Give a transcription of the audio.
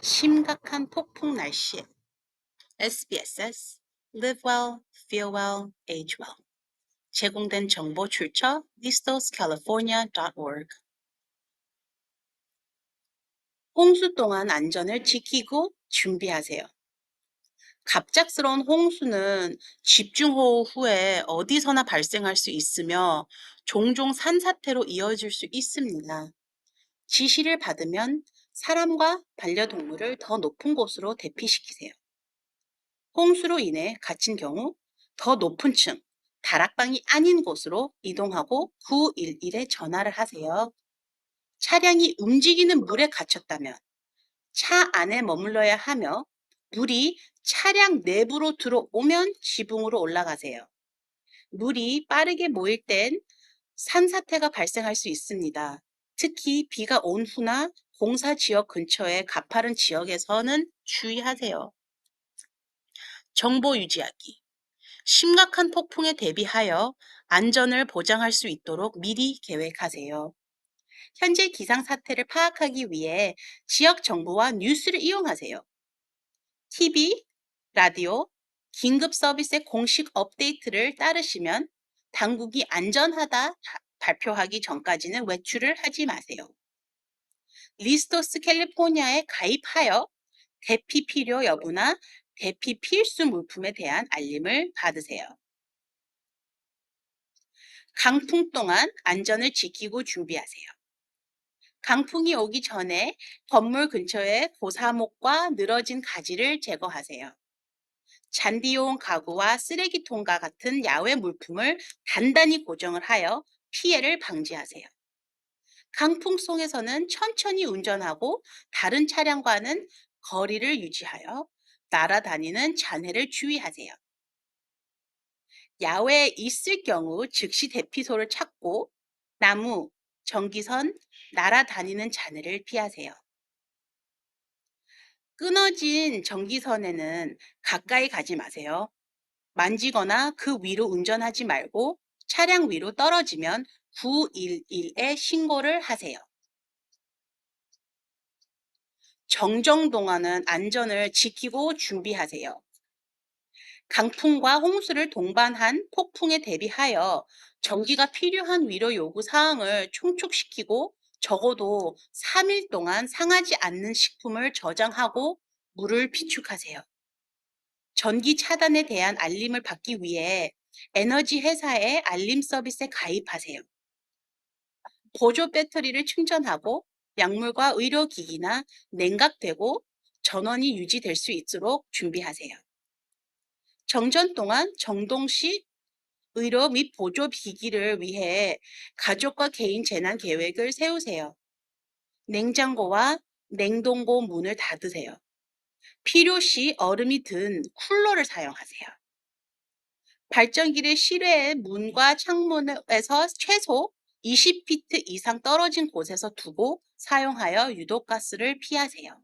심각한 폭풍 날씨에 SBSS Live Well, Feel Well, Age Well 제공된 정보 출처 listoscalifornia.org 홍수 동안 안전을 지키고 준비하세요. 갑작스러운 홍수는 집중호우 후에 어디서나 발생할 수 있으며 종종 산사태로 이어질 수 있습니다. 지시를 받으면 사람과 반려동물을 더 높은 곳으로 대피시키세요. 홍수로 인해 갇힌 경우 더 높은 층, 다락방이 아닌 곳으로 이동하고 911에 전화를 하세요. 차량이 움직이는 물에 갇혔다면 차 안에 머물러야 하며 물이 차량 내부로 들어오면 지붕으로 올라가세요. 물이 빠르게 모일 땐 산사태가 발생할 수 있습니다. 특히 비가 온 후나 공사 지역 근처의 가파른 지역에서는 주의하세요. 정보 유지하기. 심각한 폭풍에 대비하여 안전을 보장할 수 있도록 미리 계획하세요. 현재 기상 사태를 파악하기 위해 지역 정보와 뉴스를 이용하세요. TV, 라디오, 긴급 서비스의 공식 업데이트를 따르시면 당국이 안전하다 발표하기 전까지는 외출을 하지 마세요. 리스토스 캘리포니아에 가입하여 대피 필요 여부나 대피 필수 물품에 대한 알림을 받으세요. 강풍 동안 안전을 지키고 준비하세요. 강풍이 오기 전에 건물 근처에 고사목과 늘어진 가지를 제거하세요. 잔디용 가구와 쓰레기통과 같은 야외 물품을 단단히 고정을 하여 피해를 방지하세요. 강풍 속에서는 천천히 운전하고 다른 차량과는 거리를 유지하여 날아다니는 잔해를 주의하세요. 야외에 있을 경우 즉시 대피소를 찾고 나무, 전기선, 날아다니는 잔해를 피하세요. 끊어진 전기선에는 가까이 가지 마세요. 만지거나 그 위로 운전하지 말고 차량 위로 떨어지면 911에 신고를 하세요. 정정 동안은 안전을 지키고 준비하세요. 강풍과 홍수를 동반한 폭풍에 대비하여 전기가 필요한 위로 요구 사항을 총촉시키고 적어도 3일 동안 상하지 않는 식품을 저장하고 물을 비축하세요. 전기 차단에 대한 알림을 받기 위해 에너지 회사의 알림 서비스에 가입하세요. 보조 배터리를 충전하고 약물과 의료기기나 냉각되고 전원이 유지될 수 있도록 준비하세요. 정전 동안 정동식 의료 및 보조 기기를 위해 가족과 개인 재난 계획을 세우세요. 냉장고와 냉동고 문을 닫으세요. 필요시 얼음이 든 쿨러를 사용하세요. 발전기를 실외의 문과 창문에서 최소 20피트 이상 떨어진 곳에서 두고 사용하여 유독가스를 피하세요.